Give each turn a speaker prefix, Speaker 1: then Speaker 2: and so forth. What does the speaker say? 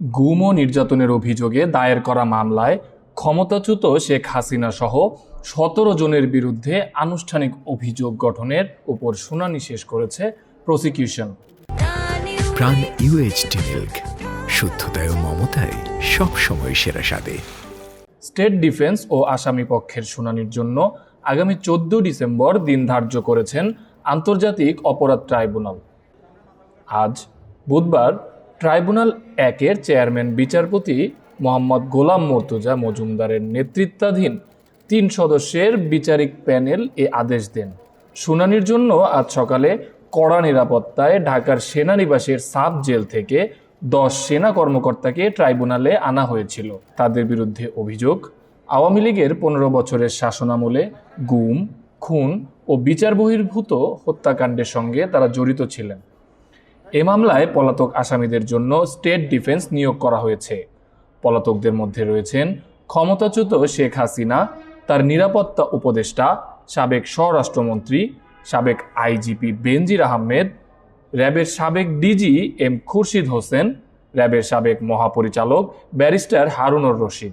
Speaker 1: গুম ও নির্যাতনের অভিযোগে দায়ের করা মামলায় ক্ষমতাচ্যুত শেখ হাসিনা সহ সতেরো জনের বিরুদ্ধে আনুষ্ঠানিক অভিযোগ গঠনের উপর শুনানি শেষ করেছে প্রসিকিউশন।
Speaker 2: প্রাণ ইউএইচটি মিল্ক শুদ্ধতায় ও মমতায় সবসময় সেরা স্বাদে।
Speaker 1: স্টেট ডিফেন্স ও আসামি পক্ষের শুনানির জন্য আগামী চোদ্দ ডিসেম্বর দিন ধার্য করেছেন আন্তর্জাতিক অপরাধ ট্রাইব্যুনাল। আজ বুধবার ট্রাইব্যুনাল একের চেয়ারম্যান, বিচারপতি মোহাম্মদ গোলাম মর্তুজা মজুমদারের নেতৃত্বাধীন তিন সদস্যের বিচারিক প্যানেল এ আদেশ দেন। শুনানির জন্য আজ সকালে কড়া নিরাপত্তায় ঢাকার সেনানিবাসের সাব জেল থেকে দশ সেনা কর্মকর্তাকে ট্রাইব্যুনালে আনা হয়েছিল। তাদের বিরুদ্ধে অভিযোগ, আওয়ামী লীগের পনেরো বছরের শাসনামলে গুম, খুন ও বিচার বহির্ভূত হত্যাকাণ্ডের সঙ্গে তারা জড়িত ছিলেন। এ মামলায় পলাতক আসামিদের জন্য স্টেট ডিফেন্স নিয়োগ করা হয়েছে। পলাতকদের মধ্যে রয়েছেন ক্ষমতাচ্যুত শেখ হাসিনা, তার নিরাপত্তা উপদেষ্টা, সাবেক স্বরাষ্ট্রমন্ত্রী, সাবেক আইজিপি বেনজির আহমেদ, র্যাবের সাবেক ডিজি এম খুরশিদ হোসেন, র্যাবের সাবেক মহাপরিচালক ব্যারিস্টার হারুনুর রশিদ।